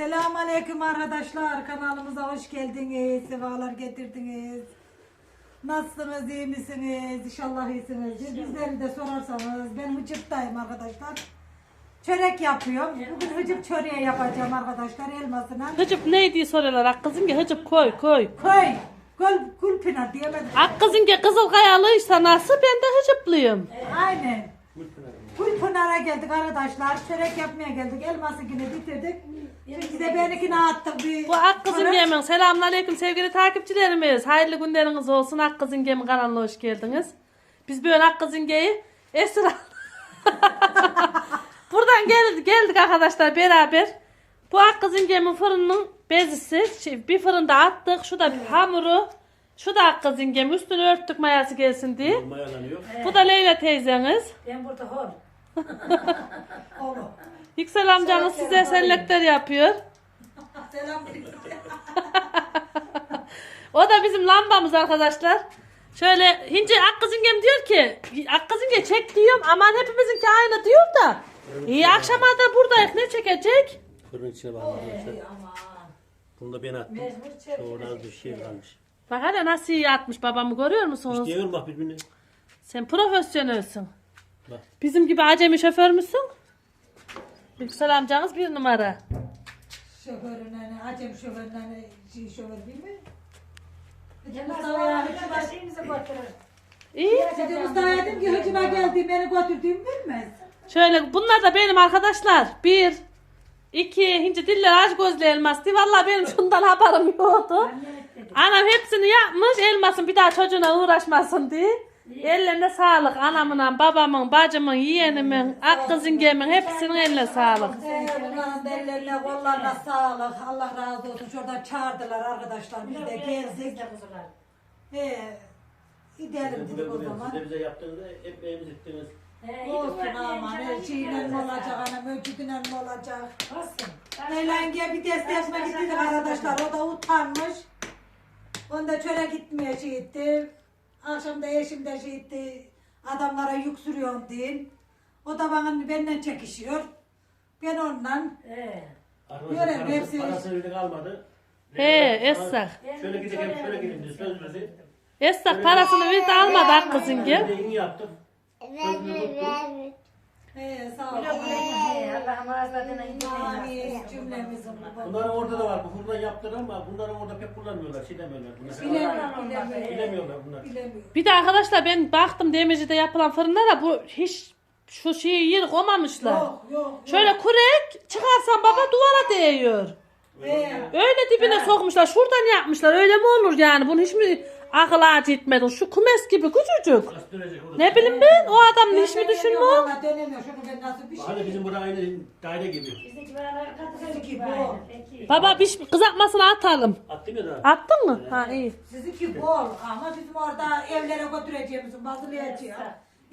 Selamünaleyküm arkadaşlar. Kanalımıza hoş geldiniz. Sefalar getirdiniz. Nasılsınız, iyi misiniz? İnşallah iyisinizdir. Bizleri de sorarsanız ben Hıcıp'tayım arkadaşlar. Çörek yapıyorum. Bugün Hıcıp çöreği yapacağım arkadaşlar elmasına. Hıcıp neydi soruyorlar Akkızın ki hıcıp koy koy. Koy. Gül, gülpınar diyemedim. Akkızın ki kızıl kayalı sanası ben de hıcıplıyım. Aynen. Gülpınar'a geldik arkadaşlar. Çörek yapmaya geldik. Elması yine bitirdik. Şimdi de benimkini attık bir. Bu Akkızın çörek. Gemi'nin selamünaleyküm sevgili takipçilerimiz. Hayırlı günleriniz olsun Akkızın Gemi kanalına hoş geldiniz. Biz böyle Akkızın Gemi'yi Esra Buradan geldik, geldik arkadaşlar beraber. Bu Akkızın Gemi fırının bezisi. Şey, bir fırında attık. Şu da bir hamuru. Şu da Akkızın Gemi. Üstünü örttük mayası gelsin diye. Mayalanıyor. Bu da Leyla teyzeniz. Ben burada hor. Oğlum. Yüksel amcanız size selektör yapıyor. Selam. O da bizim lambamız arkadaşlar. Şöyle Hince Akkızıngem diyor ki Akkızınge çek diyorum aman hepimizinki aynı diyor da. İyi akşama da buradayız ne çekecek? Fırın içine bak arkadaşlar. Aman. Bunu da ben attım. Az bir şey kalmış. Bak hele nasıl iyi atmış babamı görüyor musunuz? İşte yorum bak birbirine. Sen profesyonelsin. Bak. Bizim gibi acemi şoför müsün? Yüksel amcanız bir numara. Şoföründen, acem şoföründen, şey şoför değil mi? Yemez Mustafa o ya, ya. Hıcıba- Şeyimizi götürür. İyi. Şimdi Mustafa dedim ki Hıcıma geldi beni götürdüğümü bilmez. Şöyle bunlar da benim arkadaşlar. Bir, iki, hinci diller aç gözlü elmas diye. Vallahi benim şundan haberim yoktu. Anam hepsini yapmış elmasın bir daha çocuğuna uğraşmasın diye. Ellerine sağlık anamın, babamın, bacımın, yeğenimin, akkızın gemin hepsinin eline sağlık. Bunların ellerine kollarına sağlık. Allah razı olsun. Şuradan çağırdılar arkadaşlar. Biz de geldik. Ee, gidelim dedik de o zaman. siz de bize yaptığınızda hep evimiz ettiniz. Olsun aman. Her şeyle mi olacak anam? Öcüdüne mi olacak? Olsun. Eğlence bir desteğime gittik arkadaşlar. O da utanmış. Onda çöre gitmeye şey etti. Akşam da eşim de şey etti. Adamlara yük sürüyorum deyin. O da bana benden çekişiyor. Ben ondan. Ee, Arkadaşlar Görev, parası, hepsi- parası öyle kalmadı. He, Esra. Şöyle gidelim şöyle gidelim diye söz verdi. Esnaf parasını bir de almadı akkızın gem. Bir de iyi yaptık. Sözünü tuttuk. Ee, sağ gidin. Allah'ım ağızlarına Amin indirmeyin. cümlemizin. Bunların orada da var. Bu fırından yaptılar ama bunların orada pek kullanmıyorlar. Şey demiyorlar. Bunlar. Bilemiyorum, bilemiyorum. Bilemiyorlar bunlar. Bilemiyorum. Bir de arkadaşlar ben baktım demircide yapılan fırınlara bu hiç şu şeyi yer koymamışlar. Yok yok. Şöyle kurek çıkarsan baba duvara değiyor. Ee, Öyle dibine sokmuşlar. Şuradan yapmışlar. Öyle mi olur yani? Bunu hiç mi akıl ağacı etmedin? Şu kumes gibi küçücük. Ne bileyim ben o adam hiç mi düşünmüyor? valla, Dönemiyor. Şunu ben nasıl bir şey. Hani bizim burada aynı daire gibi. Bizdeki buralar katı Bizimki gibi bu. Peki. Baba kızartmasını atalım. Attın ya da. Attın mı? Ha iyi. Sizinki bol ama bizim orada evlere götüreceğimiz bazılayacağız.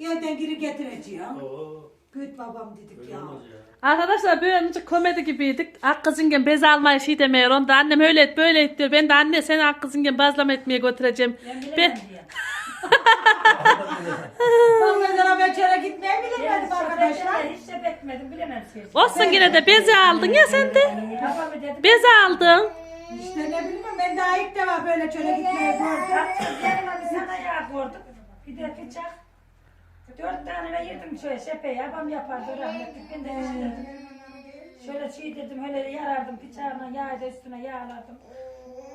Evden geri getireceğim. Oo. Güt babam dedik Öyle ya. olmaz ya. Arkadaşlar böyle önce komedi gibiydik. Akkızingen bez almayı şey demiyor. Onda annem öyle et böyle et diyor. Ben de anne seni akkızingen bazlama etmeye götüreceğim. Ben Ben, bilemem diye. Ben mesela ben çöre gitmeyi Ben bilemedim arkadaşlar. Hiç sepet etmedim bilemem siz. olsun yine de bezi aldın ya sen de. Babamı dedim. Bezi aldın. İşte ne bileyim ben daha ilk defa böyle çöre gitmeyi gördüm. Yatsız yanıma bir sana yağ koyduk. Bir de bıçak. Dört tane ve yedim şöyle şepeyi. Babam yapardı rahmetli. Ben de pişirdim. Şöyle şey dedim öyle yarardım bıçağına yağı da üstüne yağlardım.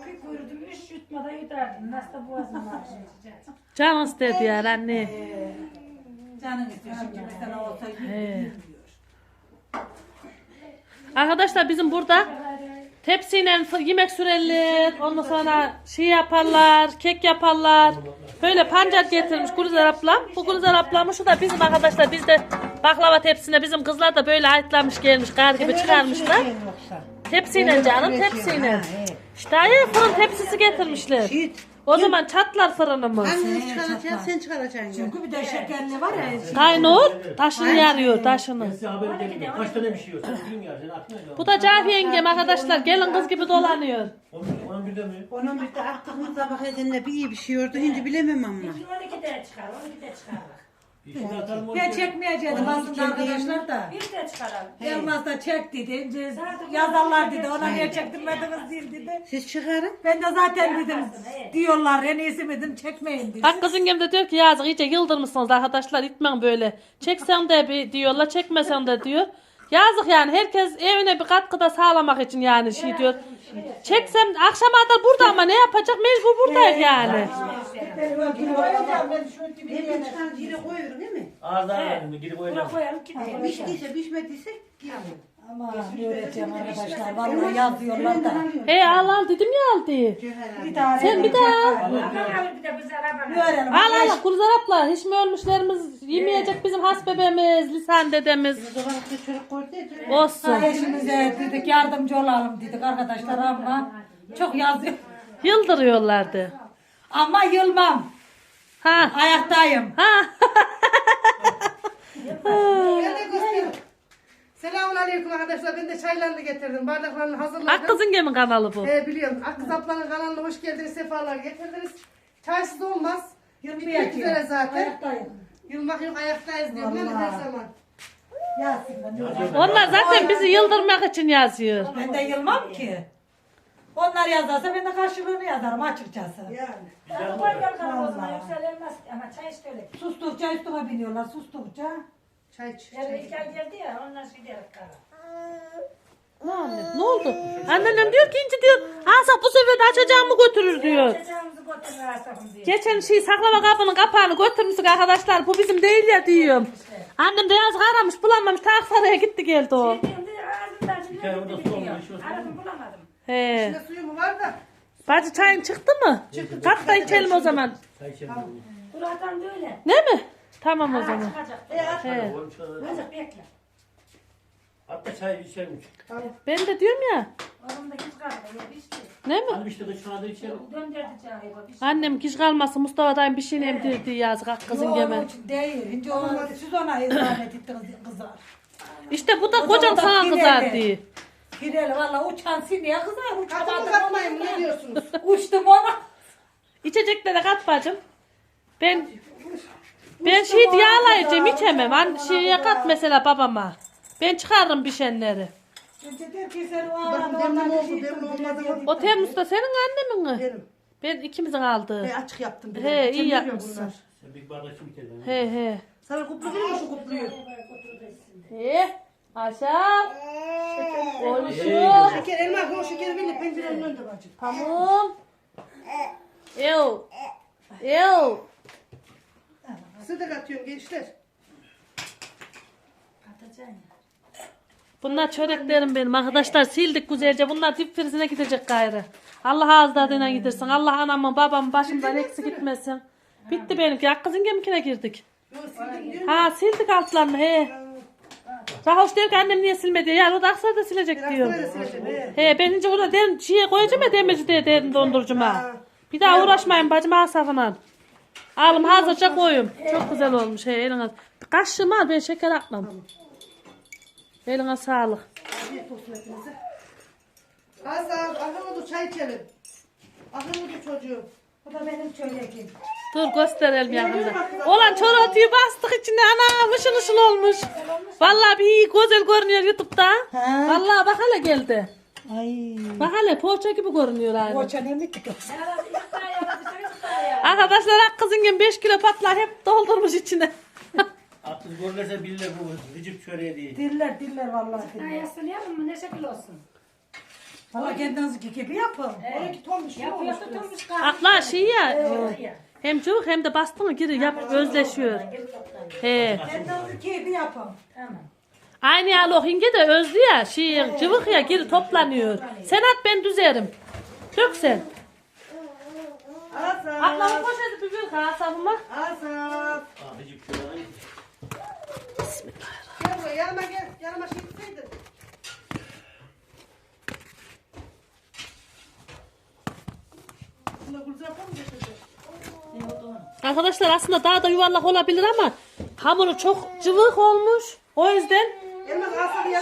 Bir kuyurdum üç yutmada yutardım. Nasıl da boğazım var şimdi. Can istedi ya anne. Canım istiyor şimdi mesela olsa yiyeyim diyor. Arkadaşlar bizim burada tepsiyle f- yemek sürerler. Ondan sonra şey yaparlar, kek yaparlar. Böyle pancar getirmiş Gülizar ablam. Bu Gülizar ablamı şu da bizim arkadaşlar biz de baklava tepsine bizim kızlar da böyle ayıtlamış gelmiş kar gibi çıkarmışlar. Tepsiyle canım tepsiyle. İşte hayır fırın tepsisi getirmişler. O zaman çatlar fırınımız. Hangisi çıkaracak sen çıkaracaksın. Çünkü bir de şekerli var ya. Kaynıyor taşını yarıyor taşını. Size haber. Kaç tane bir şey yiyor? Sen ya. Sen aklına. Bu da Cafi yengem arkadaşlar gelin kız gibi dolanıyor. Onun, onun bir de mi? Onun bir de attığımız sabah ezinle bir iyi bir şey yordu. Şimdi bilemem ama. Bizim 12'de çıkar, 12'de çıkar. İçine atalım onu. Ben çekmeyecektim aslında arkadaşlar da. Bir de çıkaralım. Elmas da çek dedi. Yazarlar dedi. Ona niye çektirmediniz değil dedi. Siz çıkarın. Ben de zaten dedim diyorlar en iyisi dedim çekmeyin dedim. Hakkı zingem de diyor ki yazık iyice yıldırmışsınız arkadaşlar itmen böyle. Çeksen de bir diyorlar çekmesen de diyor. Yazık yani herkes evine bir katkıda sağlamak için yani şey diyor. Çeksem akşama kadar burada ama ne yapacak mecbur buradayız yani. Hep çıkarın yere koyuyorum değil mi? Ağızdan verin? Gidip oynayalım. koyalım gidelim. Piştiyse pişmediyse yiyelim. Ama ne öğreteceğim arkadaşlar. Vallahi yazıyorlar da. He al al dedim ya al diye. Bir daha Sen bir daha al. Öğrenelim. Al al Gülzar abla hiç mi ölmüşlerimiz yemeyecek bizim has bebeğimiz, lisan dedemiz. Olsun. Eşimize dedik yardımcı olalım dedik arkadaşlar ama çok yazıyor. Yıldırıyorlardı. Ama yılmam. Ha. Ayaktayım. Ha. Selamun aleyküm arkadaşlar. Ben de çaylarını getirdim. Bardaklarını hazırladım. Hakkı zingemin kanalı bu. Ee, biliyorum. Akkız ablanın kanalına hoş geldiniz. Sefalar getirdiniz. Çaysız olmaz. Bitmek üzere zaten. Ayaktayım. Yılmak yok ayaktayız diyorum. Ben de her zaman. Yazsın ben. Onlar zaten bizi yıldırmak için yazıyor. Ben de yılmam ki. Onlar yazarsa ben de karşılığını yazarım açıkçası. Yani. Koy gel karavuzuna yükselmez. Ama çay işte öyle. Sustukça üstüme biniyorlar sustukça. Çay iç. Yarın ilk ay geldi ya ondan sonra gidelim kara. Ne oldu? Anneannem diyor ki inci diyor. Asaf bu sefer de açacağımı götürür diyor. Çocağımızı götürün asafım diye. Geçen şey saklama kapının kapağını götürmüşsün arkadaşlar. Bu bizim değil ya diyorum. Annem de yazık aramış bulamamış. Ta Aksaray'a gitti geldi o. Şimdi ağzımdan şimdi kere orada olsun. Aradım bulamadım. He. İçinde suyu mu var da? Bacı çayın çıktı mı? Kalk da içelim o zaman. Çay içelim. Buradan da öyle. Ne mi? Tamam o Ha, zaman. çıkacak. He. Oğlum şöyle- Azıcık bekle. Hatta çay içelim. Ben de diyorum ya. Oğlum da git. Ya pişti. Ne mi? Hani işte de şu anda içelim. Döndürdü çayı. Pişti. Annem kiş kalmasın Mustafa dayım bir şey emdirdi yazık hak kızın Yok, geme. değil. İnce ona, siz ona emanet ettiniz kızlar. İşte bu da O kocan da sana kızar diye. Pireli valla uçan sineye kızar. Katı Uçamadım uzatmayın. Ne diyorsunuz? Uçtum ona. İçeceklere kat bacım. Ben ben şey yağlayacağım içemem. An şeye kat mesela babama. Ben çıkarırım pişenleri. Arada demlim oldu. olmadı? O Temmuz da senin annemin mi? Benim. Ben ikimizin aldı. He, açık yaptım. bir de. He iyi Temizliyor yapmışsın. bunlar. Sen bir bardak su bitirdin. He he. Sana kuplu değil mi şu kupluyu? He. Aşağı. Oluşum. Şeker elma o şekeri verin pencerenin önünde bacım. Tamam. Ew. Ew. Sıdık atıyorum gençler. Atacaksın ya. Bunlar çöreklerim benim arkadaşlar sildik güzelce. Bunlar dip frizine gidecek gayrı. Allah ağız tadına gidersin. Allah anamın babamın başımdan eksik gitmesin. Bitti benimki. Hakkızın gemikine girdik. Ha sildik altlarını he. Rahoş diyor ki annem niye silmedi? Ya o da aksar da silecek diyor. He. Ben ince orada derin şeye koyacağım ya demirci diye derin dondurucuma. Bir daha uğraşmayın bacım asafına. Alım hazırca koyayım. Çok güzel olmuş he eline. Kaşığım al ben şeker atmam. Eline sağlık. Afiyet olsun hepinize. Hasan, akıl oldu çay içelim. Akıl oldu çocuğum. Bu da benim çörekim. Dur gösterelim yakında. Olan çorotayı bastık içinde ana mışıl ışıl olmuş. Vallahi bir iyi güzel görünüyor YouTube'da. Ha. Vallahi bak hele geldi. Ay. Bak hele poğaça gibi görünüyor aynı. Boça ne mi ki? Arkadaşlar kızın gibi 5 kilo patlar hep doldurmuş içine. Aklınız görülürse bilirler bu gıcık çöreği değil. Diller diller vallahi Ha, diller. yaslayalım mı? Ne şekil olsun? Valla kendiniz gibi yapın. Onunki tommuş. Yapıyor tutulmuş kahve. Atlar şey ya. ya. Hem cıvık hem de bastı mı giri yap özleşiyor. He. Kendiniz gibi yapın. Tamam. Aynı ya hinge de özlü ya. Şey, cıvık ya geri toplanıyor. Sen at ben düzerim. Dök sen. Hasan. Atlamın poşeti bir bir kasabıma. Hasan. Aa, gıcık çöreği. Gel buraya yanıma gel. Şey gitseydin. Arkadaşlar aslında daha da yuvarlak olabilir ama hamuru çok cıvık olmuş. O yüzden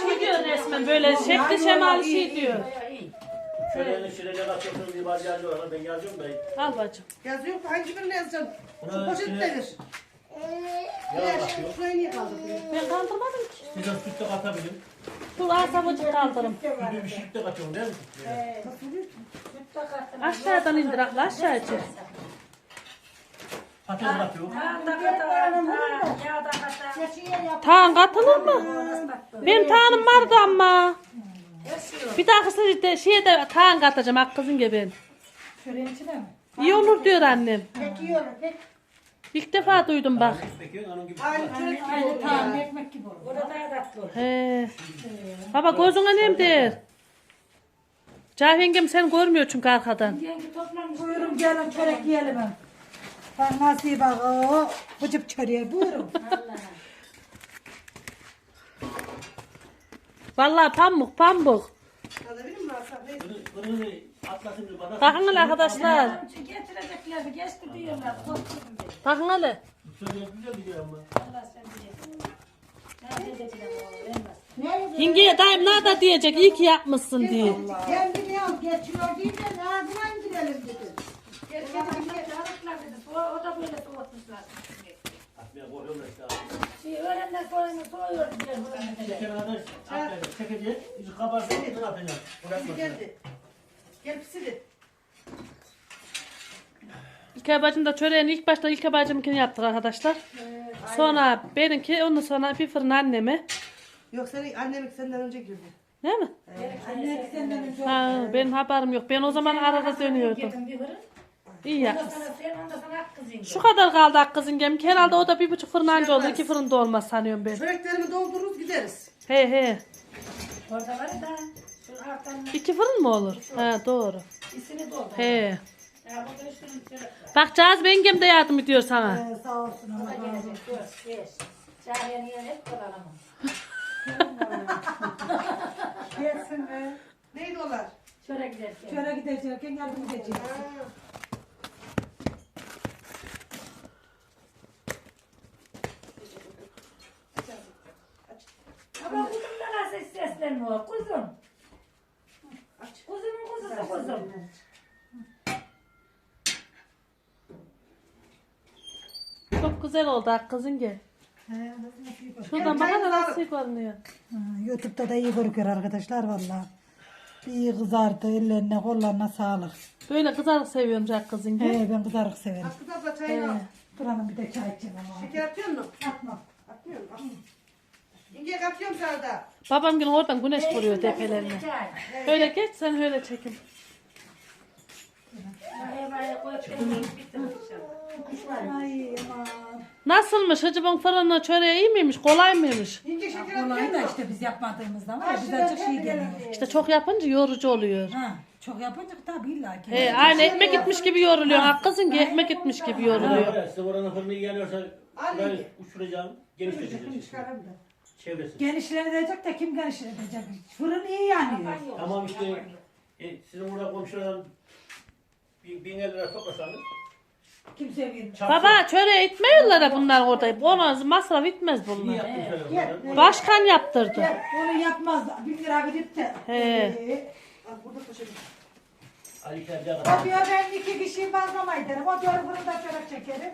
şey diyor resmen böyle şekli şemali şey diyor. Çöreğini şirecek atıyorsunuz diye bari yazıyorlar. Ben yazıyorum da. Al bacım. Yazıyor mu? Hangi birini yazacaksın? Şu Buna poşeti içine- de ver. Yağ bakıyor. Şurayı niye kaldırdın? Ben kaldırmadım ki. Süt de katabilirim. Dur asabıcık kaldırım. Bir şık da katıyorum değil mi? Aşağıdan indir abla aşağı çek. Patates katıyorum. Ya. Tağın katılır mı? Benim tağım vardı ama. Bir dahakisi de şeye de tağın katacağım ak kızın gibi ben. İçine mi? İyi olur diyor annem. Peki yiyorum. Peki. İlk defa duydum bak. Peki onun gibi. Aynı çörek gibi Aynı oldu tamam ya. ekmek gibi olur. Burada daha tatlı olur. He. Baba gözüne nem der. Cahil yengem sen görmüyor çünkü arkadan. Yenge toplamış. Buyurun gelin çörek yiyelim. Ben nasıl bak o bıcıp çöreğe buyurun. Vallahi pamuk pamuk. Alabilir miyim Hasan? Neyse. Bunu bunu atlasın bir bana. Bakın hele arkadaşlar. Çünkü getireceklerdi. Geçti diyorlar. Korktum dedi. Bakın hele. Söyle güzel ama. Allah sen. Yengeye dayım ne da diyecek iyi ki yapmışsın diye. Kendini al geçiyor değil de ağzına indirelim dedi. Çağırıklar dedi. O, o da böyle soğutmuşlar. Atmaya koyuyorlar işte. Öğrenler soyunu soğuyor diye. Kenardan atlayacak. Çekecek. Yüzü kabarsa bunu atacak. Uğraşmasın. Geldi. Gel pisirin. İlk bacım da çöreğini ilk başta ilk bacımınkini yaptık arkadaşlar. Sonra benimki ondan sonra bir fırın annemi. Yok senin annem senden önce girdi. Değil mi? Anne senden önce Ha, benim haberim yok. Ben o zaman arada dönüyordum. Bir fırın. İyi Ondan yapmışsın. sonra sen ondan sonra ak kızın. Şu kadar kaldı ak kızın gemik. Herhalde o da bir buçuk fırın anca oldu. İki fırın da olmaz sanıyorum ben. Çöreklerimi doldururuz gideriz. He he. Orada var da. Şu alttan İki fırın mı olur? Ha doğru. isini doldu. He. Ya burada üç fırın çörek var. Bak Caz yengem de yardım ediyor sana. Ee, sağ olsun Allah razı olsun. gelecek. Dur. Geç. Çağlayan yiyen hep kodalamam. Gelsin be. Neydi onlar? Çörek giderken. Şöyle gidecekken yardım edeceğiz. Ama kuzum da nasıl seslenmiyor? Kuzum. Kuzumun kuzusu kuzum. Çok güzel oldu ak kızın gel. He. Şuradan bakana nasıl görünüyor. Ha, YouTube'da da iyi görünüyor arkadaşlar valla. İyi kızardı ellerine kollarına sağlık. Böyle kızarık seviyorum ak kızın gel. He, ben kızarık severim. Askı abla çayını al. Buranın bir de çay içeceğim ama. Şeker atıyor musun? Atma. Atmıyor musun? Al. İnce katıyorum sana da. Babam gün oradan güneş vuruyor tepelerine. Öyle geç sen öyle çekin. Ay aman. Nasılmış hıcıbın fırını çöreği iyi miymiş kolay mıymış? İnce şeker Kolay da mu? işte biz yapmadığımızdan var ya bize açık şey geliyor. İşte çok yapınca yorucu oluyor. Ha, çok yapınca tabii illa ki. He, aynı ekmek gitmiş gibi yoruluyor. Haklısın ki ekmek gitmiş gibi yoruluyor. Size oranın fırını yanıyorsa burayı uçuracağım. Genişleteceğim. Çıkarım da. Çevresi. Genişlenecek de kim genişletecek? Fırın iyi yanıyor. Tamam işte e, sizin burada komşulardan bin, bin lira toplasanız Kimse çarşı- Baba çöreği itmiyorlar bunlar orada. Ona masraf itmez İyi bunlar. yaptın şöyle bunları. Başkan yaptırdı. Onu yapmaz. Bir lira verip de. He. Ee, burada poşet. Ali diyor ben iki kişiyi bazlamayı derim. O diyor fırında çörek çekerim.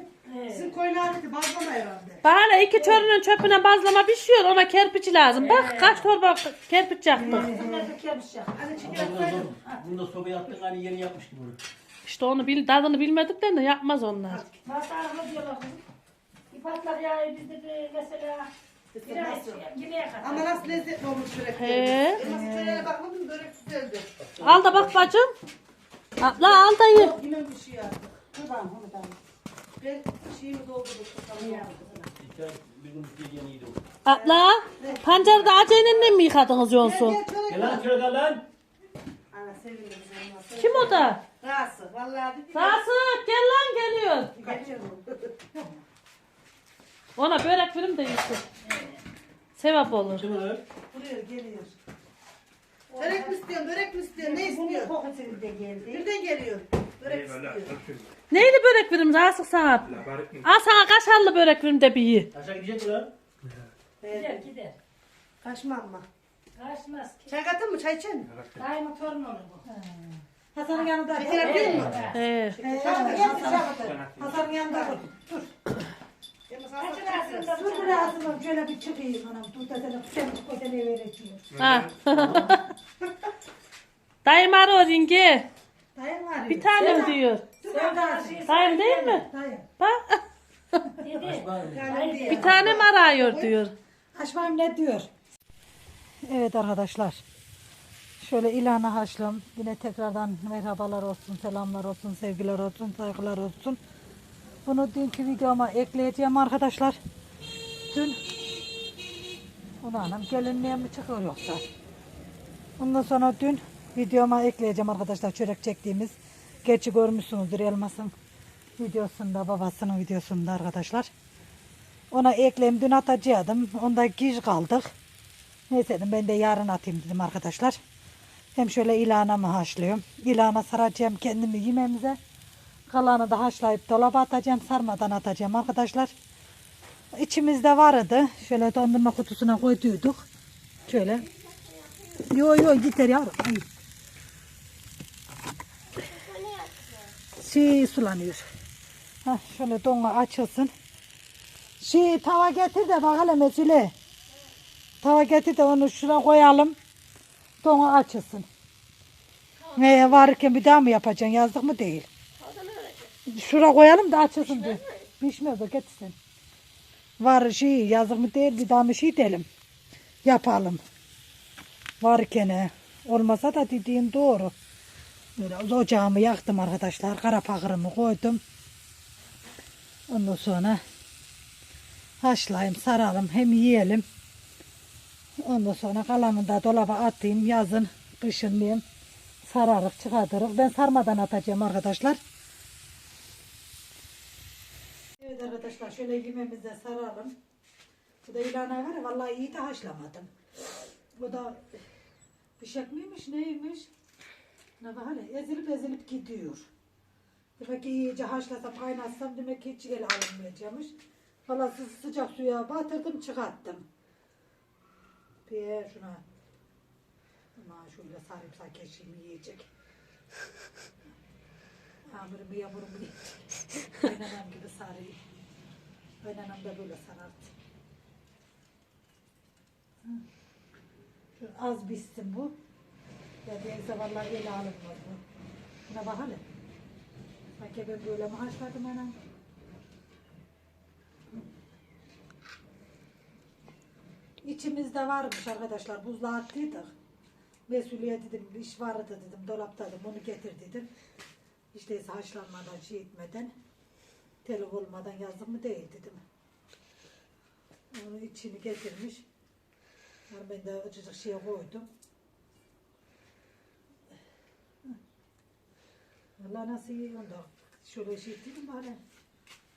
Sizin aleti bazlama herhalde. Bana iki çörünün çöpüne bazlama pişiyor. Ona kerpiç lazım. Bak kaç torba kerpiç yaptık. Bunlar da kelmiş ya. Hani Bunda, atsaydın. bunda sobayı attın hani yeni yapmış gibi bunu. İşte onu bil, tadını bilmedikten de yapmaz onlar. Masarımı diyorlar kızım. Bir patlar ya biz de bir mesela kadar. Ama nasıl lezzetli olmuş çörek. He. Çöreğe börek güzeldi. Al da bak bacım. Abla al da ye. Yine bir şey yaptım. Ben şeyimi doldurdum. İşte bir gün üstüne yeni yedi. Abla pancarı da aceyle mi yıkadınız? Gel çörek. Gel lan gel lan. Ana sevindim sen. Kim o da? Rahatsız. Vallahi dedi. Gel lan geliyor. Ona börek verim de yesin. Sevap olur. Kim o? Buraya geliyor. Börek mi istiyorsun, börek mi istiyorsun, ne istiyorsun? Kokusu da geldi. Birden geliyor. Börek istiyor. Neyli börek verim Rasık sana? Al sana kaşarlı börek verim de bir ye. Aşağı gidecek mi lan? Gider gider. Kaçma ama. Kaçmaz ki. Çay katın mı, çay içer mi? Daima torun olur bu. Hasan'ın yanında. Şeker mu? He. Ee, Hasan- Hasan'ın yanında dur. Şöyle bir çıkayım anam. Dur da sana sen koydene vereceğim. Ha. Dayım arıyor yenge. Dayım var. Bir tanem diyor. Sevdacığım. Dayım değil mi? Dayım. Bak. Dedi. Haydi. Bir tanem arıyor diyor. Haşmam ne diyor? Evet arkadaşlar. Şöyle ilana haşlam. Yine tekrardan merhabalar olsun, selamlar olsun, sevgiler olsun, saygılar olsun. Bunu dünkü videoma ekleyeceğim arkadaşlar. Dün Ulan anam gelinliğe mi çıkıyor yoksa? Ondan sonra dün videoma ekleyeceğim arkadaşlar çörek çektiğimiz. Gerçi görmüşsünüzdür Elmas'ın videosunda, babasının videosunda arkadaşlar. Ona ekleyeyim dün atacaktım. Onda giz kaldık. Neyse dedim ben de yarın atayım dedim arkadaşlar. Hem şöyle ilanamı haşlıyorum. İlana saracağım kendimi yemeğimize. Kalanı da haşlayıp dolaba atacağım. Sarmadan atacağım arkadaşlar. İçimizde vardı. Şöyle dondurma kutusuna koyduyduk. Şöyle. Yo yo gider yavrum. Ay. Şey sulanıyor. Heh, şöyle donga açılsın. Şey tava getir de bak hele mesele. Tava getir de onu şuna koyalım. Donga açılsın. Ne varken bir daha mı yapacaksın? Yazdık mı değil? Şura koyalım da açılsın diyor. Pişmez o getirsin. Var şey yazık mı değil bir daha mı şey diyelim. Yapalım. Varken olmasa da dediğin doğru. Böyle ocağımı yaktım arkadaşlar. Kara pakırımı koydum. Ondan sonra haşlayayım, saralım, hem yiyelim. Ondan sonra kalanını da dolaba atayım. Yazın, kışın diyeyim. Sararık, çıkartırık. Ben sarmadan atacağım arkadaşlar. Evet arkadaşlar şöyle yemeğimizi de saralım. Bu da ilana var ya vallahi iyi de haşlamadım. Bu da pişek miymiş neymiş? Ne bak hele ezilip ezilip gidiyor. Demek ki iyice haşlasam kaynatsam demek ki hiç el alınmayacakmış. Valla sı- sıcak suya batırdım çıkarttım. Bir şuna. Ama şöyle sarımsak eşiğimi yiyecek. Hamurumu yamurumu yiyecek. Kaynanam gibi sarayım. Kaynanam da böyle. Şu az bitsin bu. Ya değilse vallahi el alınmaz bu. Buna bak. Sanki ben böyle mi haşladım anam? İçimizde varmış arkadaşlar. Buzluğa attıydık. Mesuliyet dedim, iş vardı dedim, dolapta dedim, onu getir dedim. İşte haşlanmadan, şey etmeden, telef olmadan yazdım mı değil dedim. Onu içini getirmiş. Yani ben de acıcık şeye koydum. Valla nasıl iyi onda. Şöyle şey ettim bari.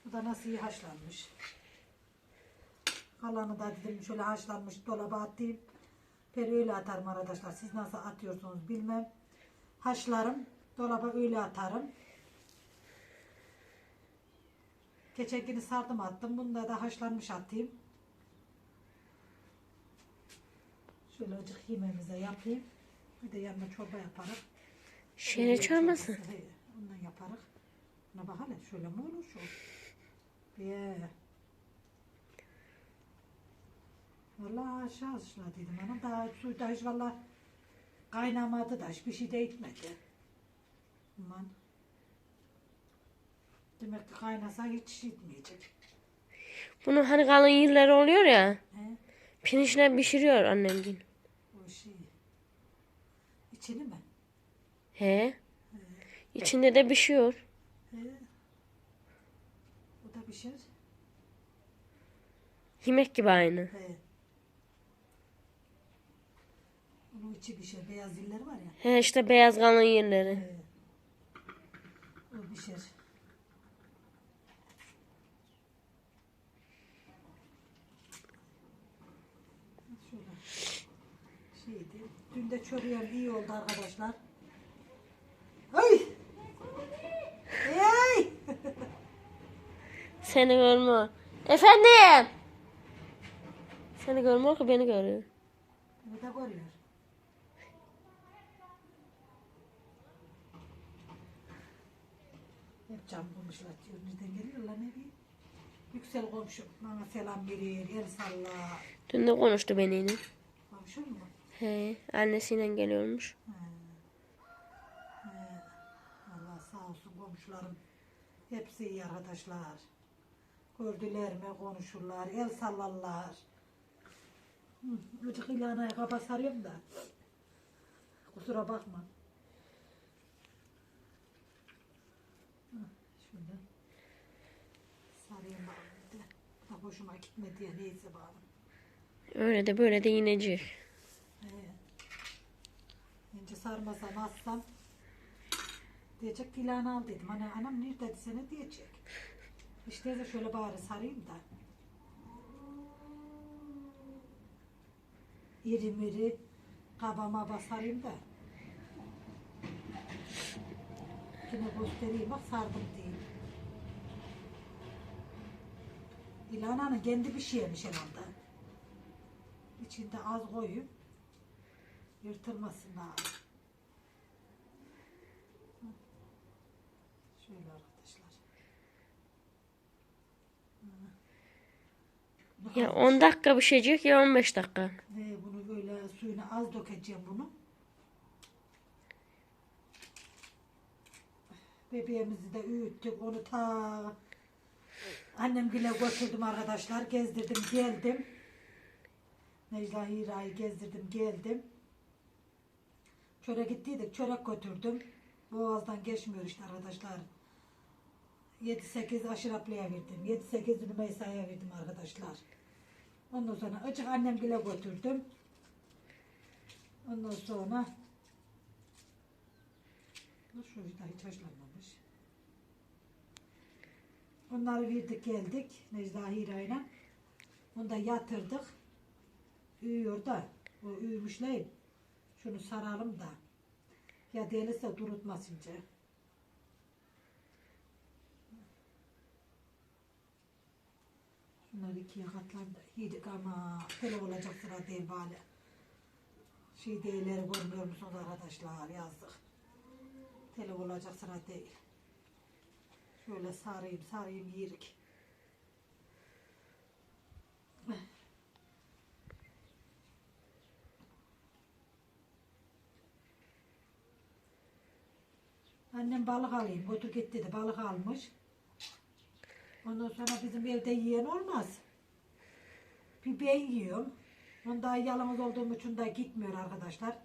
Bu da nasıl iyi haşlanmış. Kalanı da dedim şöyle haşlanmış dolaba atayım. Ben öyle atarım arkadaşlar. Siz nasıl atıyorsunuz bilmem. Haşlarım. Dolaba öyle atarım. Geçen gün sardım attım. Bunda da haşlanmış atayım. Şöyle acık yemeğimize yapayım. Bir de yanına çorba yaparım. Şöyle çorbası. Ondan yaparız. Buna bak hele şöyle mi olur şu? Ye. Vallahi aşağı aşağı dedim ana daha suyda hiç valla kaynamadı da hiçbir şey de etmedi. Aman. Demek ki kaynasa hiç etmeyecek. Bunun hani kalın yerleri oluyor ya. He? Pirinçle pişiriyor annem gün. O şey. İçini mi? He. İçinde de pişiyor. He. O da pişer. Yemek gibi aynı. He. Onun içi pişer. Beyaz dilleri var ya. He işte beyaz kalın yerleri. He. O pişer. Şöyle. Şeydi. Dün de çoruyam iyi oldu arkadaşlar. Ay! Ay! Seni görmüyor. Efendim. Seni görmüyor ki beni görüyor. Bu da görüyor. Hep cam bulmuşlar diyor. Nereden geliyorlar ne bileyim. Yüksel komşum bana selam verir, el sallar. Dün de konuştu benimle. Komşum mu? He, annesiyle geliyormuş. Allah sağ olsun komşularım. Hepsi iyi arkadaşlar. Gördüler mi konuşurlar, el sallarlar. Gıcık ilanaya kaba sarıyorum da. Kusura bakma. Şöyle. Da hoşuma gitmedi ya neyse bakalım. Öyle de böyle de yineci. Sarmasam assam diyecek ki ilanı al dedim. Hani anam nerede sene diyecek. İşte de şöyle bari sarayım da. İri miri kabama basarayım da. Yine göstereyim bak sardım diyeyim. İlananın kendi bir şeymiş herhalde. İçinde az koyup yırtılmasın daha. Şöyle arkadaşlar. Ya 10 dakika pişecek ya 15 dakika. Ne bunu böyle suyunu az dökeceğim bunu. Bebeğimizi de üyüttük onu ta annem bile götürdüm arkadaşlar gezdirdim geldim. Necla Hira'yı gezdirdim geldim. Çörek gittiydik çörek götürdüm. Boğazdan geçmiyor işte arkadaşlar. 7-8 aşıraplıya verdim. 7-8 Rümeysa'ya verdim arkadaşlar. Ondan sonra açık annem bile götürdüm. Ondan sonra şu vida hiç haşlanmamış. Onları verdik geldik Necla Hira'yla. Onu da yatırdık. Uyuyor da. O uyumuşlayın. Şunu saralım da. Ya değilse durutmasınca. Şunları ikiye katlandı. Yedik ama tele olacak sıra değil bari. Şey değilleri görmüyor musunuz arkadaşlar yazdık. Tele olacak sıra değil. Şöyle sarayım sarayım yerik. Annem balık alayım. Götür git dedi. Balık almış. Ondan sonra bizim evde yiyen olmaz. Bir ben yiyorum. Onda yalnız olduğum için de gitmiyor arkadaşlar.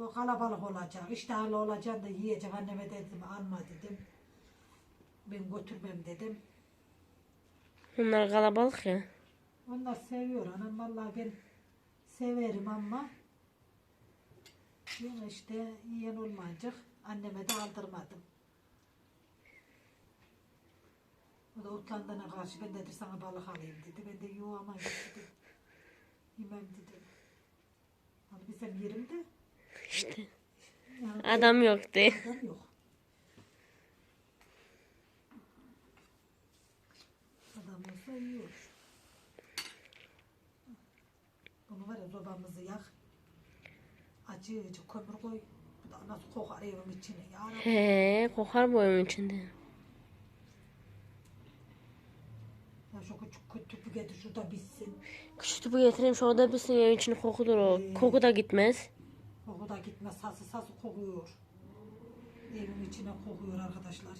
O kalabalık olacak. İştahlı olacak da yiyecek. Anneme dedim alma dedim. Ben götürmem dedim. Bunlar kalabalık ya. Onlar seviyor anam. Vallahi ben severim ama yine işte yiyen olmayacak. Anneme de aldırmadım. O da utandığına karşı ben dedim sana balık alayım dedi. Ben de yok ama yok dedim. Yemem dedim. Hani bizim yerimde İşte yani adam yok de. adam yok. Adam olsa iyi olur. Bunu var ya sobamızı yak. Acı acı kömür koy. Bu da nasıl kokar evin içine. Ya Rabbi. He, kokar bu evin içinde. Ya şu küçük küçük tüpü getir şurada bitsin. Küçük tüpü getireyim şu oda bilsin evin içinde kokudur o. Koku da gitmez. Koku da gitmez. Sası sası kokuyor. Evin içine kokuyor arkadaşlar.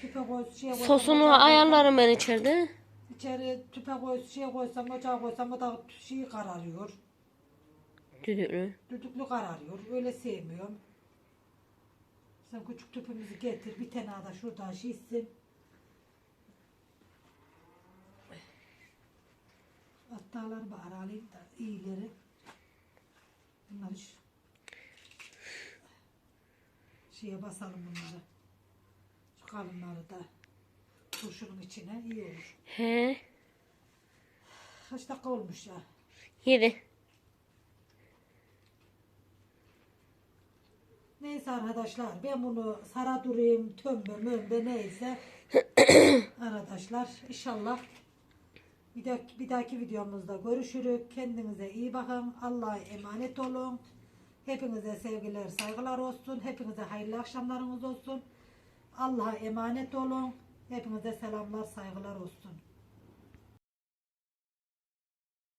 Tüpe koy, şeye koy. Sosunu ayarlarım ben içeride. İçeri tüpe koy, şeye koysam, ocağa koysam o da şey kararıyor. Düdüklü. Düdüklü kararıyor. Öyle sevmiyorum. Sen küçük tüpümüzü getir. Bir tane da şuradan şişsin. Hattalar bari alayım da iyileri. Bunları şu şeye basalım bunları. Şu kalınları da turşunun içine iyi olur. He. Kaç dakika olmuş ya? Yedi. Neyse arkadaşlar ben bunu sara durayım tömbe mömbe neyse arkadaşlar inşallah bir dahaki, bir dahaki videomuzda görüşürüz. Kendinize iyi bakın. Allah'a emanet olun. Hepinize sevgiler, saygılar olsun. Hepinize hayırlı akşamlarınız olsun. Allah'a emanet olun. Hepinize selamlar, saygılar olsun.